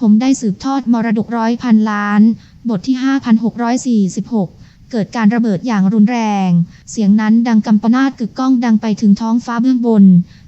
ผมได้สืบทอดมรดกร้อยพันล้าน บทที่ 5646 เกิดการระเบิดอย่างรุนแรง เสียงนั้นดังกำปนาตกึกก้องดังไปถึงท้องฟ้าเบื้องบน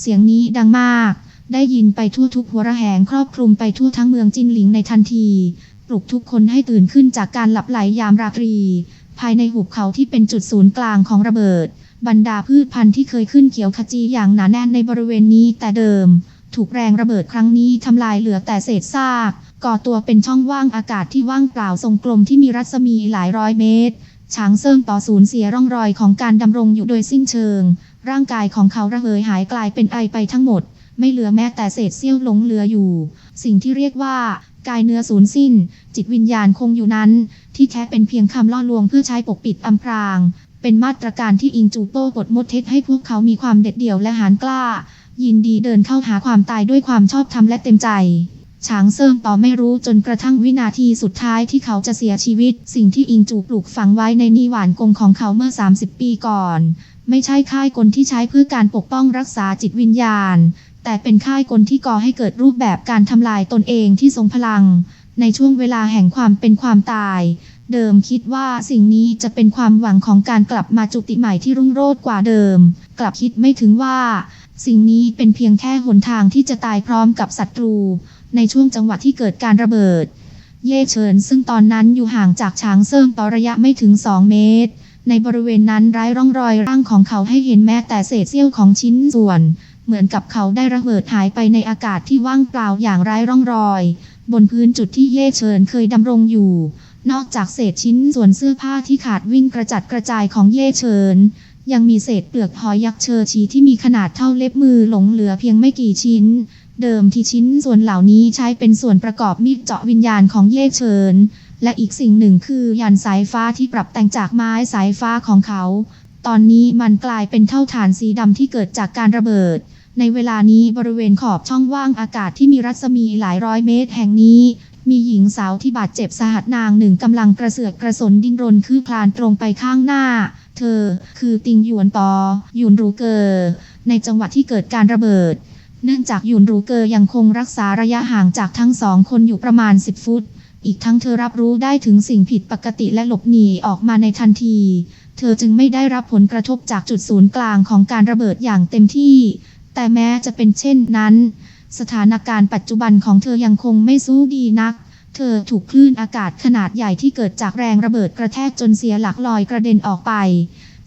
เสียงนี้ดังมาก ได้ยินไปทั่วทุกหัวระแหงครอบคลุมไปทั่วทั้งเมืองจินหลิงในทันที ปลุกทุกคนให้ตื่นขึ้นจากการหลับไหลยามราตรี ภายในหุบเขาที่เป็นจุดศูนย์กลางของระเบิด บรรดาพืชพันธุ์ที่เคยขึ้นเขียวขจีอย่างหนาแน่นในบริเวณนี้แต่เดิม ถูกแรงระเบิดครั้งนี้ทำลายเหลือแต่เศษซาก ก่อตัวเป็นช่องว่างอากาศที่ว่างเปล่าทรงกลมที่มีรัศมีหลายร้อยเมตร ช้างเซิ่งต่อสูญเสียร่องรอยของการดำรงอยู่โดยสิ้นเชิง ร่างกายของเขาระเหยหายกลายเป็นไอไปทั้งหมด ไม่เหลือแม้แต่เศษเสี้ยวหลงเหลืออยู่ สิ่งที่เรียกว่ากายเนื้อสูญสิ้น จิตวิญญาณคงอยู่นั้น ที่แท้เป็นเพียงคำล่อลวงเพื่อใช้ปกปิดอำพราง เป็นมาตรการที่อิงจูโป้กดมดเท็จให้พวกเขามีความเด็ดเดี่ยวและหานกล้า ยินดีเดินเข้าหาความตายด้วยความชอบธรรมและเต็มใจช้างเซิงต่อไม่รู้จนกระทั่งวินาทีสุดท้ายที่เขาจะเสียชีวิต สิ่งที่อิงจูปลูกฝังไว้ในนิหวานกงของเขาเมื่อ 30 ปีก่อน ไม่ใช่ค่ายกลที่ใช้เพื่อการปกป้องรักษาจิตวิญญาณ แต่เป็นค่ายกลที่ก่อให้เกิดรูปแบบการทำลายตนเองที่ทรงพลัง ในช่วงเวลาแห่งความเป็นความตาย เดิมคิดว่าสิ่งนี้จะเป็นความหวังของการกลับมาจุติใหม่ที่รุ่งโรจน์กว่าเดิม กลับคิดไม่ถึงว่า สิ่งนี้เป็นเพียงแค่หนทางที่จะตายพร้อมกับศัตรู ในช่วงจังหวะที่เกิดการระเบิด เย่เฉินซึ่งตอนนั้นอยู่ห่างจากช้างเซิงต่อระยะไม่ถึง 2 เมตร ในบริเวณนั้นไร้ร่องรอยร่างของเขาให้เห็นแม้แต่เศษเสี้ยวของชิ้นส่วน เหมือนกับเขาได้ระเบิดหายไปในอากาศที่ว่างเปล่าอย่างไร้ร่องรอย บนพื้นจุดที่เย่เฉินเคยดำรงอยู่นอกจากเศษชิ้นส่วนเสื้อผ้าที่ขาดวิ่งกระจัดกระจายของเย่เฉิน ยังมีเศษเปลือกหอยยักษ์เชอร์ชีที่มีขนาดเท่าเล็บมือหลงเหลือเพียงไม่กี่ชิ้น เดิมที่ชิ้นส่วนเหล่านี้ใช้เป็นส่วนประกอบมีดเจาะวิญญาณของเย่เฉิน และอีกสิ่งหนึ่งคือยันสายฟ้าที่ปรับแต่งจากไม้สายฟ้าของเขา ตอนนี้มันกลายเป็นเท่าฐานสีดำที่เกิดจากการระเบิด ในเวลานี้บริเวณขอบช่องว่างอากาศที่มีรัศมีหลายร้อยเมตรแห่งนี้มีหญิงสาวที่บาดเจ็บสาหัสนางหนึ่งกำลังกระเสือกกระสนดิ้นรนคือคลานตรงไปข้างหน้า เธอ คือติงหยวนปอหยุนรูเกอร์ในจังหวะที่เกิดการระเบิด เนื่องจากหยุนรูเกอร์ยังคงรักษาระยะห่างจากทั้งสองคนอยู่ประมาณ 10 ฟุต อีกทั้งเธอรับรู้ได้ถึงสิ่งผิดปกติและหลบหนีออกมาในทันที เธอจึงไม่ได้รับผลกระทบจากจุดศูนย์กลางของการระเบิดอย่างเต็มที่ แต่แม้จะเป็นเช่นนั้น สถานการณ์ปัจจุบันของเธอยังคงไม่สู้ดีนัก เธอถูกคลื่นอากาศขนาดใหญ่ที่เกิดจากแรงระเบิดกระแทกจนเสียหลักลอยกระเด็นออกไป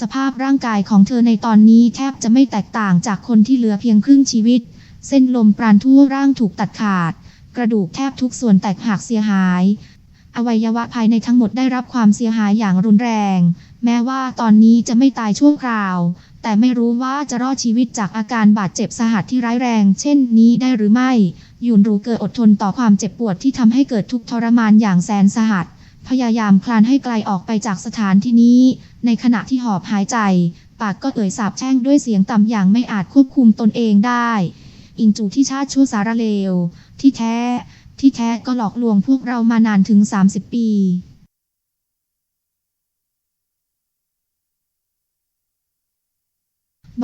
สภาพร่างกายของเธอในตอนนี้แทบจะไม่แตกต่างจากคนที่เหลือเพียงครึ่งชีวิต เส้นลมปราณทั่วร่างถูกตัดขาด กระดูกแทบทุกส่วนแตกหักเสียหาย อวัยวะภายในทั้งหมดได้รับความเสียหายอย่างรุนแรง แม้ว่าตอนนี้จะไม่ตายชั่วคราว แต่ไม่รู้ว่าจะรอดชีวิตจากอาการบาดเจ็บสาหัสที่ร้ายแรง เช่นนี้ได้หรือไม่ ยุนรู้เกิดอดทนต่อความเจ็บปวดที่ทำให้เกิดทุกข์ทรมานอย่างแสนสาหัส พยายามคลานให้ไกลออกไปจากสถานที่นี้ ในขณะที่หอบหายใจ ปากก็เอ่ยสาบแช่งด้วยเสียงต่ำอย่างไม่อาจควบคุมตนเองได้ อิงจูที่ชาติชั่วสารเลว ที่แท้ ที่แท้ก็หลอกลวงพวกเรามานานถึง 30 ปี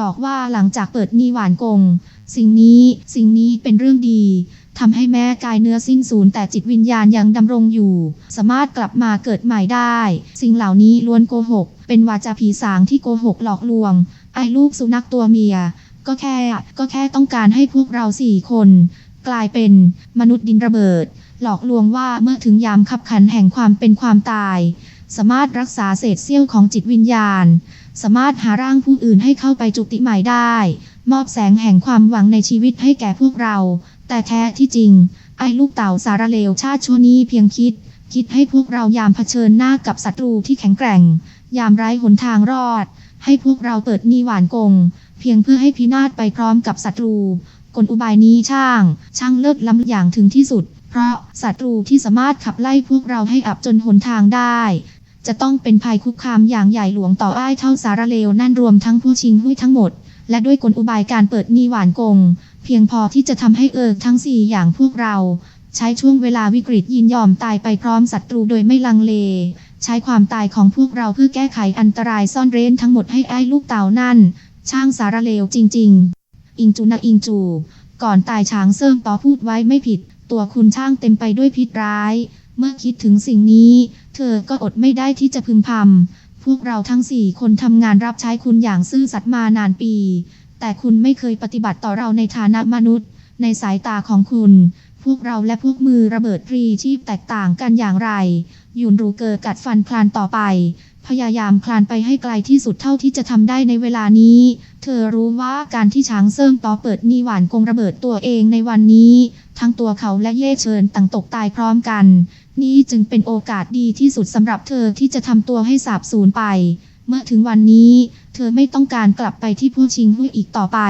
บอกว่าหลังจากเปิดนิหวานกง สิ่งนี้สิ่งนี้เป็นเรื่องดีทำให้แม้กายเนื้อสิ้นสูญแต่จิตวิญญาณยังดำรงอยู่ สามารถกลับมาเกิดใหม่ได้ สิ่งเหล่านี้ล้วนโกหก เป็นวาจาผีสางที่โกหกหลอกลวง ไอ้ลูกสุนัขตัวเมีย ก็แค่ก็แค่ต้องการให้พวกเราสี่คน กลายเป็นมนุษย์ดินระเบิด หลอกลวงว่าเมื่อถึงยามขับขันแห่งความเป็นความตาย สามารถรักษาเศษเสี้ยวของจิตวิญญาณ สามารถหาร่างผู้อื่นให้เข้าไปจุติใหม่ได้ มอบแสงแห่งความหวังในชีวิตให้แก่พวกเรา แต่แท้ที่จริง ไอ้ลูกเต่าสารเลวชาติชั่วนี้เพียงคิด คิดให้พวกเรายามเผชิญหน้ากับศัตรูที่แข็งแกร่ง ยามไร้หนทางรอด ให้พวกเราเปิดนิหวานกง เพียงเพื่อให้พินาศไปพร้อมกับศัตรู กลอุบายนี้ช่าง ช่างเลิศล้ำอย่างถึงที่สุด เพราะศัตรูที่สามารถขับไล่พวกเราให้อับจนหนทางได้ จะต้องเป็นภัยคุกคามอย่างใหญ่หลวงต่ออ้ายเท่าสารเลวนั่นรวมทั้งผู้ชิงหุ้ยทั้งหมด และด้วยกลอุบายการเปิดนิหวานกง เพียงพอที่จะทำให้เอิกทั้งสี่อย่างพวกเรา ใช้ช่วงเวลาวิกฤตยินยอมตายไปพร้อมศัตรูโดยไม่ลังเล ใช้ความตายของพวกเราเพื่อแก้ไขอันตรายซ่อนเร้นทั้งหมดให้ไอ้ลูกเต่านั่น ช่างสารเลวจริง ๆ อิงจูนะอิงจู ก่อนตายช้างเซิงต่อพูดไว้ไม่ผิด ตัวคุณช่างเต็มไปด้วยพิษร้าย เมื่อคิดถึงสิ่งนี้ เธอก็อดไม่ได้ที่จะพึมพำ พวกเราทั้งสี่คนทำงานรับใช้คุณอย่างซื่อสัตย์มานานปี แต่คุณไม่เคยปฏิบัติต่อเราในฐานะมนุษย์ ในสายตาของคุณ พวกเราและพวกมือระเบิดพรีชีพแตกต่างกันอย่างไร ยุนรูเกอร์กัดฟันคลานต่อไป พยายามคลานไปให้ไกลที่สุดเท่าที่จะทำได้ในเวลานี้ เธอรู้ว่าการที่ช้างเซิ่งต่อเปิดนีหวานกงระเบิดตัวเองในวันนี้ ทั้งตัวเขาและเย่เชิญต่างตกตายพร้อมกัน นี่จึงเป็นโอกาสดีที่สุดสำหรับเธอที่จะทำตัวให้สาบสูญไป เมื่อถึงวันนี้ เธอไม่ต้องการกลับไปที่พวกชิงหุ้ยอีกต่อไป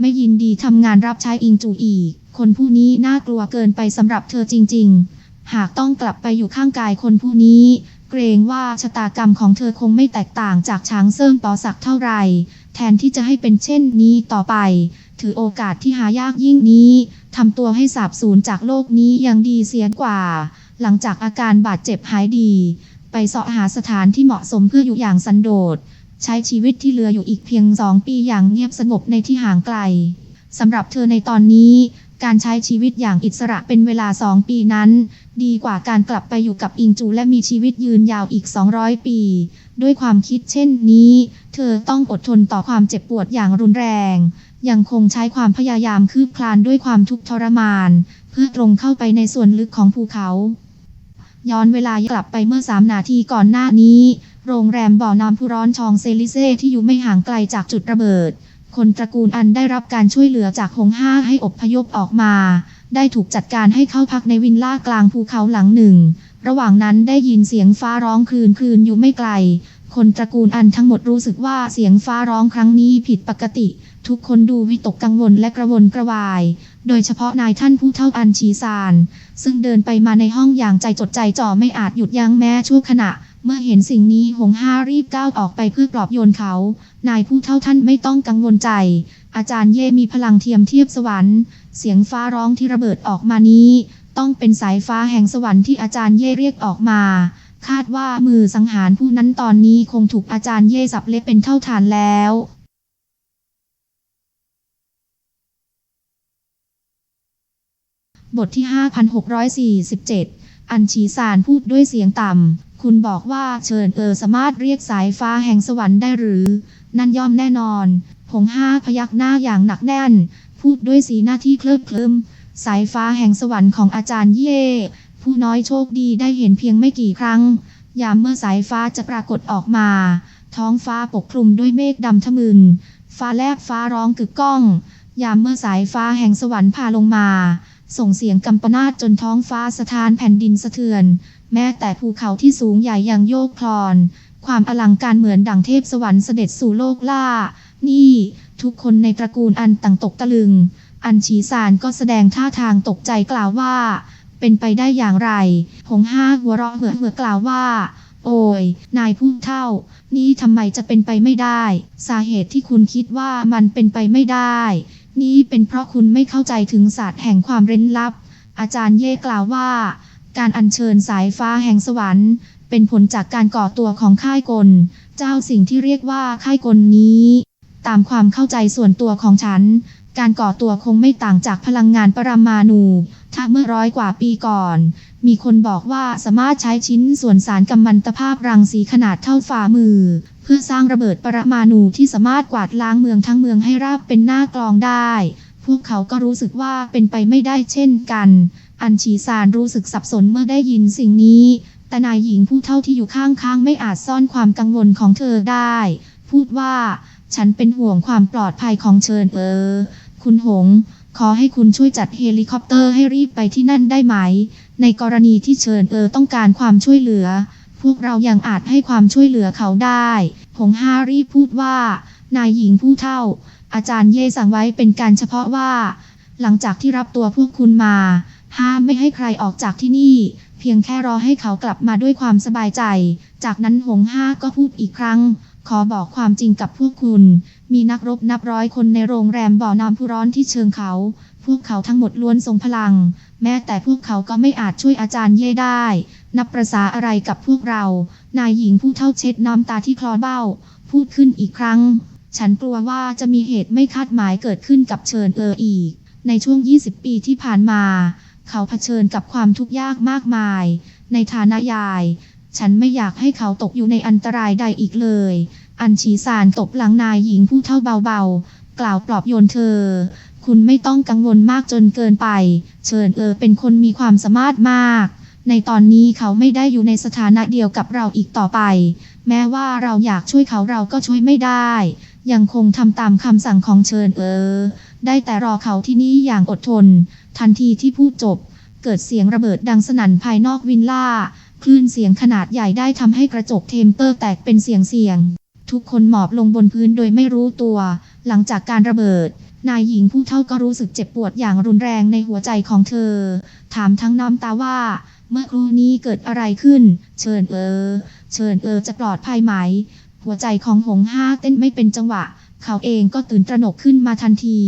ไม่ยินดีทำงานรับใช้อิงจูอีก คนผู้นี้น่ากลัวเกินไปสำหรับเธอจริง ๆ หากต้องกลับไปอยู่ข้างกายคนผู้นี้ เกรงว่าชะตากรรมของเธอคงไม่แตกต่างจากช้างเซิ่งต่อสักเท่าไหร่ แทนที่จะให้เป็นเช่นนี้ต่อไป ถือโอกาสที่หายากยิ่งนี้ทำตัวให้สาบสูญจากโลกนี้ยังดีเสียกว่า หลังจากอาการบาดเจ็บหายดี ไปเสาะหาสถานที่เหมาะสมเพื่ออยู่อย่างสันโดษ ใช้ชีวิตที่เหลืออยู่อีกเพียงสองปีอย่างเงียบสงบในที่ห่างไกลสำหรับเธอในตอนนี้การใช้ชีวิตอย่างอิสระเป็นเวลาสองปีนั้น ดีกว่าการกลับไปอยู่กับอิงจูและมีชีวิตยืนยาวอีก 200 ปี ด้วยความคิดเช่นนี้ เธอต้องอดทนต่อความเจ็บปวดอย่างรุนแรง ยังคงใช้ความพยายามคืบคลานด้วยความทุกข์ทรมาน เพื่อตรงเข้าไปในส่วนลึกของภูเขา ย้อนเวลากลับไปเมื่อ 3 นาทีก่อนหน้านี้ โรงแรมบ่อน้ำพุร้อนชองเซลิเซ่ที่อยู่ไม่ห่างไกลจากจุดระเบิด คนตระกูลอันได้รับการช่วยเหลือจากหงห้าให้อบพยพออกมา ได้ถูกจัดการให้เข้าพักในวินล่ากลางภูเขาหลังหนึ่ง ระหว่างนั้นได้ยินเสียงฟ้าร้องคืนคืนอยู่ไม่ไกล คนตระกูลอันทั้งหมดรู้สึกว่าเสียงฟ้าร้องครั้งนี้ผิดปกติ ทุกคนดูวิตกกังวลและกระวนกระวาย โดยเฉพาะนายท่านผู้เท่าอันชีซาน ซึ่งเดินไปมาในห้องอย่างใจจดใจจ่อไม่อาจหยุดยั้งแม้ชั่วขณะ เมื่อเห็นสิ่งนี้หงห้ารีบก้าวออกไปเพื่อปลอบโยนเขา นายผู้เท่าท่านไม่ต้องกังวลใจ อาจารย์เย่มีพลังเทียมเทียบสวรรค์ เสียงฟ้าร้องที่ระเบิดออกมานี้ ต้องเป็นสายฟ้าแห่งสวรรค์ที่อาจารย์เย่เรียกออกมา คาดว่ามือสังหารผู้นั้นตอนนี้คงถูกอาจารย์เย่สับเล็บเป็นเท่าฐานแล้ว บทที่ 5647 อันชีสารพูดด้วยเสียงต่ำ คุณบอกว่าเชิญเออสามารถเรียกสายฟ้าแห่งสวรรค์ได้หรือ นั่นย่อมแน่นอน ผงห้าพยักหน้าอย่างหนักแน่น พูดด้วยสีหน้าที่เคลิบเคลิ้ม สายฟ้าแห่งสวรรค์ของอาจารย์เย่ผู้น้อยโชคดีได้เห็นเพียงไม่กี่ครั้ง ยามเมื่อสายฟ้าจะปรากฏออกมา ท้องฟ้าปกคลุมด้วยเมฆดำทะมึน ฟ้าแลบฟ้าร้องกึกก้อง ยามเมื่อสายฟ้าแห่งสวรรค์พาลงมา ส่งเสียงกำปนาตจนท้องฟ้าสะท้านแผ่นดินสะเทือน แม้แต่ภูเขาที่สูงใหญ่ยังโยกคลอน ความอลังการเหมือนดังเทพสวรรค์เสด็จสู่โลกล่า นี่ ทุกคนในตระกูลอันต่างตกตะลึง อันชีสารก็แสดงท่าทางตกใจกล่าวว่า เป็นไปได้อย่างไรหงห้าหัวเราะเหือเหือกล่าวว่าโอ้ย นายผู้เท่า นี่ทำไมจะเป็นไปไม่ได้ สาเหตุที่คุณคิดว่ามันเป็นไปไม่ได้ นี่เป็นเพราะคุณไม่เข้าใจถึงศาสตร์แห่งความเร้นลับ อาจารย์เย่กล่าวว่า การอัญเชิญสายฟ้าแห่งสวรรค์ เป็นผลจากการก่อตัวของค่ายกล เจ้าสิ่งที่เรียกว่าค่ายกลนี้ ตามความเข้าใจส่วนตัวของฉัน การก่อตัวคงไม่ต่างจากพลังงานปรมาณูถ้าเมื่อร้อยกว่าปีก่อน มีคนบอกว่าสามารถใช้ชิ้นส่วนสารกัมมันตภาพรังสีขนาดเท่าฝ่ามือ พื่อสร้างระเบิดปรมาณูที่สามารถกวาดล้างเมืองทั้งเมืองให้ราบเป็นหน้ากลองได้ พวกเขาก็รู้สึกว่าเป็นไปไม่ได้เช่นกัน อันชีซานรู้สึกสับสนเมื่อได้ยินสิ่งนี้ แต่นายหญิงผู้เท่าที่อยู่ข้างๆ ไม่อาจซ่อนความกังวลของเธอได้ พูดว่า ฉันเป็นห่วงความปลอดภัยของเชิญเออ คุณหงขอให้คุณช่วยจัดเฮลิคอปเตอร์ให้รีบไปที่นั่นได้ไหม ในกรณีที่เชิญเออต้องการความช่วยเหลือ พวกเรายังอาจให้ความช่วยเหลือเขาได้ งฮารีพูดว่า นายหญิงผู้เท่า อาจารย์เย่สั่งไว้เป็นการเฉพาะว่า หลังจากที่รับตัวพวกคุณมา ห้ามไม่ให้ใครออกจากที่นี่ เพียงแค่รอให้เขากลับมาด้วยความสบายใจ จากนั้นหงห้าก็พูดอีกครั้ง ขอบอกความจริงกับพวกคุณ มีนักรบนับร้อยคนในโรงแรมบ่อน้ำพุร้อนที่เชิงเขา พวกเขาทั้งหมดล้วนทรงพลัง แม้แต่พวกเขาก็ไม่อาจช่วยอาจารย์เย่ได้ นับประษาอะไรกับพวกเรา นายหญิงผู้เท่าเช็ดน้ำตาที่คลอเบ้า พูดขึ้นอีกครั้ง ฉันกลัวว่าจะมีเหตุไม่คาดหมายเกิดขึ้นกับเชิญเอออีก ในช่วง 20 ปีที่ผ่านมา เขาเผชิญกับความทุกข์ยากมากมาย ในฐานะยาย ฉันไม่อยากให้เขาตกอยู่ในอันตรายใดอีกเลย อันชีสานตบหลังนายหญิงผู้เท่าเบาๆ กล่าวปลอบโยนเธอคุณไม่ต้องกังวลมากจนเกินไป เชิญเออเป็นคนมีความสามารถมาก ในตอนนี้เขาไม่ได้อยู่ในสถานะเดียวกับเราอีกต่อไป แม้ว่าเราอยากช่วยเขาเราก็ช่วยไม่ได้ ยังคงทำตามคำสั่งของเชิญเออ ได้แต่รอเขาที่นี่อย่างอดทน ทันทีที่พูดจบ เกิดเสียงระเบิดดังสนั่นภายนอกวินล่า คลื่นเสียงขนาดใหญ่ได้ทำให้กระจกเทมเปอร์แตกเป็นเสียงเสียง ทุกคนหมอบลงบนพื้นโดยไม่รู้ตัว หลังจากการระเบิดนายหญิงผู้เท่าก็รู้สึกเจ็บปวดอย่างรุนแรงในหัวใจของเธอ ถามทั้งน้ำตาว่า เมื่อครู่นี้เกิดอะไรขึ้น เชิญเออ เชิญเออจะปลอดภัยไหม หัวใจของหงห้าเต้นไม่เป็นจังหวะ เขาเองก็ตื่นตระหนกขึ้นมาทันที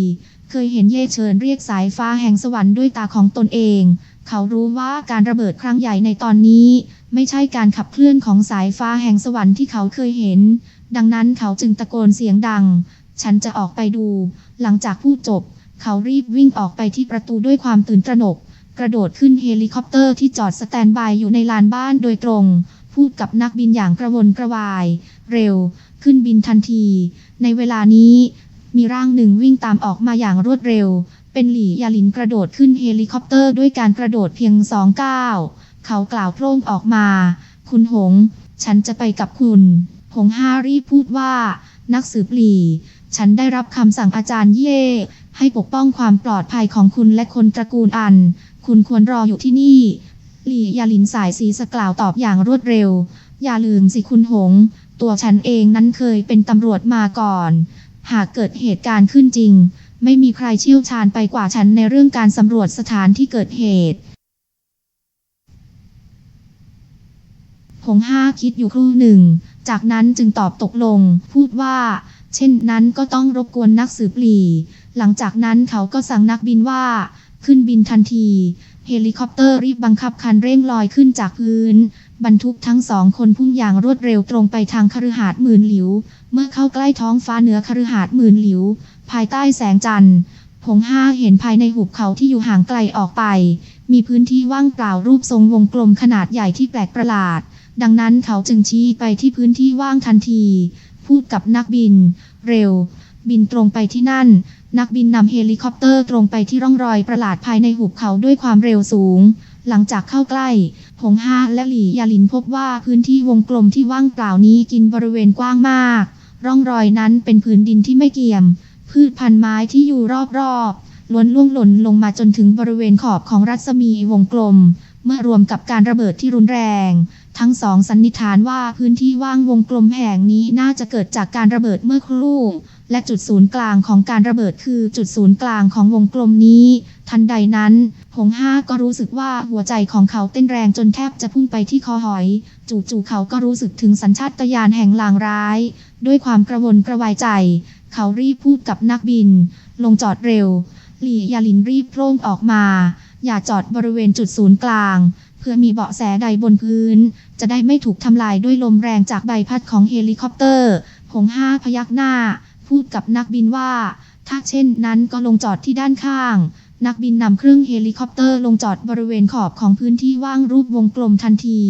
เคยเห็นเย่เชิญเรียกสายฟ้าแห่งสวรรค์ด้วยตาของตนเอง เขารู้ว่าการระเบิดครั้งใหญ่ในตอนนี้ ไม่ใช่การขับเคลื่อนของสายฟ้าแห่งสวรรค์ที่เขาเคยเห็น ดังนั้นเขาจึงตะโกนเสียงดัง ฉันจะออกไปดู หลังจากพูดจบ เขารีบวิ่งออกไปที่ประตูด้วยความตื่นตระหนก กระโดดขึ้นเฮลิคอปเตอร์ที่จอดสแตนบายอยู่ในลานบ้านโดยตรง พูดกับนักบินอย่างกระวนกระวาย เร็ว ขึ้นบินทันที ในเวลานี้ มีร่างหนึ่งวิ่งตามออกมาอย่างรวดเร็ว เป็นหลี่ยาลินกระโดดขึ้นเฮลิคอปเตอร์ด้วยการกระโดดเพียงสองก้าวเขากล่าวโพร่งออกมา คุณหง ฉันจะไปกับคุณ หงฮารีพูดว่า นักสืบหลี่ ฉันได้รับคำสั่งอาจารย์เย่ให้ปกป้องความปลอดภัยของคุณและคนตระกูลอัน คุณควรรออยู่ที่นี่ หลี่ยาลินสายสีสกล่าวตอบอย่างรวดเร็ว อย่าลืมสิคุณหง ตัวฉันเองนั้นเคยเป็นตำรวจมาก่อน หากเกิดเหตุการณ์ขึ้นจริง ไม่มีใครเชี่ยวชาญไปกว่าฉันในเรื่องการสำรวจสถานที่เกิดเหตุหงห้าคิดอยู่ครู่หนึ่ง จากนั้นจึงตอบตกลง พูดว่า เช่นนั้นก็ต้องรบกวนนักสืบหลี หลังจากนั้นเขาก็สั่งนักบินว่า ขึ้นบินทันที เฮลิคอปเตอร์รีบบังคับคันเร่งลอยขึ้นจากพื้น บรรทุกทั้งสองคนพุ่งอย่างรวดเร็วตรงไปทางคฤหาสน์หมื่นหลิว เมื่อเข้าใกล้ท้องฟ้าเหนือคฤหาสน์หมื่นหลิว ภายใต้แสงจันทร์ผงห้าเห็นภายในหุบเขาที่อยู่ห่างไกลออกไป มีพื้นที่ว่างเปล่ารูปทรงวงกลมขนาดใหญ่ที่แปลกประหลาด ดังนั้นเขาจึงชี้ไปที่พื้นที่ว่างทันที พูดกับนักบิน เร็ว บินตรงไปที่นั่น นักบินนำเฮลิคอปเตอร์ตรงไปที่ร่องรอยประหลาดภายในหุบเขาด้วยความเร็วสูง หลังจากเข้าใกล้ ผงห้าและหลี่ยาลินพบว่าพื้นที่วงกลมที่ว่างเปล่านี้กินบริเวณกว้างมาก ร่องรอยนั้นเป็นผืนดินที่ไม่เกี่ยม พืชพันธุ์ไม้ที่อยู่รอบๆล้วนล่วงหล่นลงมาจนถึงบริเวณขอบของรัศมีวงกลม เมื่อรวมกับการระเบิดที่รุนแรง ทั้งสองสันนิษฐานว่าพื้นที่ว่างวงกลมแห่งนี้น่าจะเกิดจากการระเบิดเมื่อครู่ และจุดศูนย์กลางของการระเบิดคือจุดศูนย์กลางของวงกลมนี้ ทันใดนั้นหงห้าก็รู้สึกว่าหัวใจของเขาเต้นแรงจนแทบจะพุ่งไปที่คอหอย จู่ๆเขาก็รู้สึกถึงสัญชาตญาณแห่งลางร้าย ด้วยความกระวนกระวายใจ เขารีบพูดกับนักบิน ลงจอดเร็วหลี่ยาลินรีบโพร่งออกมา อย่าจอดบริเวณจุดศูนย์กลาง เพื่อมีเบาะแสใดบนพื้น จะได้ไม่ถูกทำลายด้วยลมแรงจากใบพัดของเฮลิคอปเตอร์หงห้าพยักหน้า พูดกับนักบินว่า ถ้าเช่นนั้นก็ลงจอดที่ด้านข้าง นักบินนำเครื่องเฮลิคอปเตอร์ลงจอดบริเวณขอบของพื้นที่ว่างรูปวงกลมทันที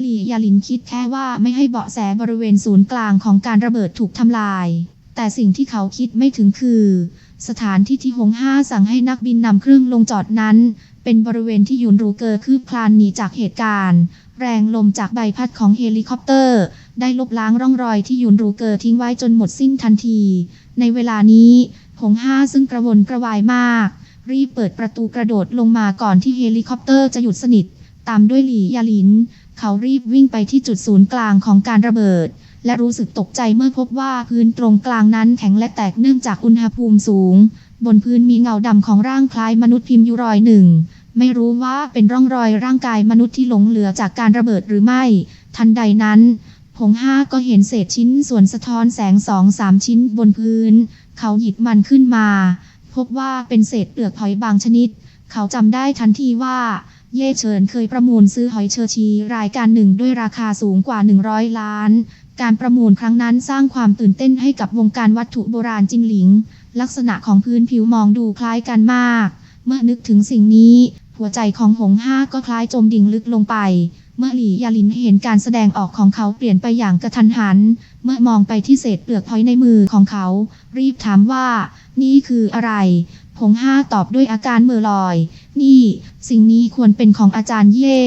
หลี่ยาลินคิดแค่ว่าไม่ให้เบาะแสบริเวณศูนย์กลางของการระเบิดถูกทำลาย แต่สิ่งที่เขาคิดไม่ถึงคือ สถานที่ที่หงห้าสั่งให้นักบินนำเครื่องลงจอดนั้น เป็นบริเวณที่ยุนรูเกอร์คืบคลานหนีจากเหตุการณ์ แรงลมจากใบพัดของเฮลิคอปเตอร์ ได้ลบล้างร่องรอยที่ยุนรูเกอร์ทิ้งไว้จนหมดสิ้นทันที ในเวลานี้หงห้าซึ่งกระวนกระวายมาก รีบเปิดประตูกระโดดลงมาก่อนที่เฮลิคอปเตอร์จะหยุดสนิท ตามด้วยหลี่ยาลิน เขารีบวิ่งไปที่จุดศูนย์กลางของการระเบิด และรู้สึกตกใจเมื่อพบว่าพื้นตรงกลางนั้นแข็งและแตกเนื่องจากอุณหภูมิสูง บนพื้นมีเงาดำของร่างคล้ายมนุษย์พิมพ์อยู่รอยหนึ่ง ไม่รู้ว่าเป็นร่องรอยร่างกายมนุษย์ที่หลงเหลือจากการระเบิดหรือไม่ ทันใดนั้นผงห้าก็เห็นเศษชิ้นส่วนสะท้อนแสงสองสามชิ้นบนพื้น เขาหยิบมันขึ้นมา พบว่าเป็นเศษเปลือกหอยบางชนิด เขาจำได้ทันทีว่า เย่เฉินเคยประมูลซื้อหอยเชอชีรายการหนึ่งด้วยราคาสูงกว่า 100 ล้าน การประมูลครั้งนั้นสร้างความตื่นเต้นให้กับวงการวัตถุโบราณจินหลิง ลักษณะของพื้นผิวมองดูคล้ายกันมาก เมื่อนึกถึงสิ่งนี้ หัวใจของหงห้าก็คล้ายจมดิ่งลึกลงไป เมื่อหลี่ยาลินเห็นการแสดงออกของเขาเปลี่ยนไปอย่างกระทันหัน เมื่อมองไปที่เศษเปลือกหอยในมือของเขา รีบถามว่า นี่คืออะไรหงห้าตอบด้วยอาการเหม่อลอย นี่ สิ่งนี้ควรเป็นของอาจารย์เย่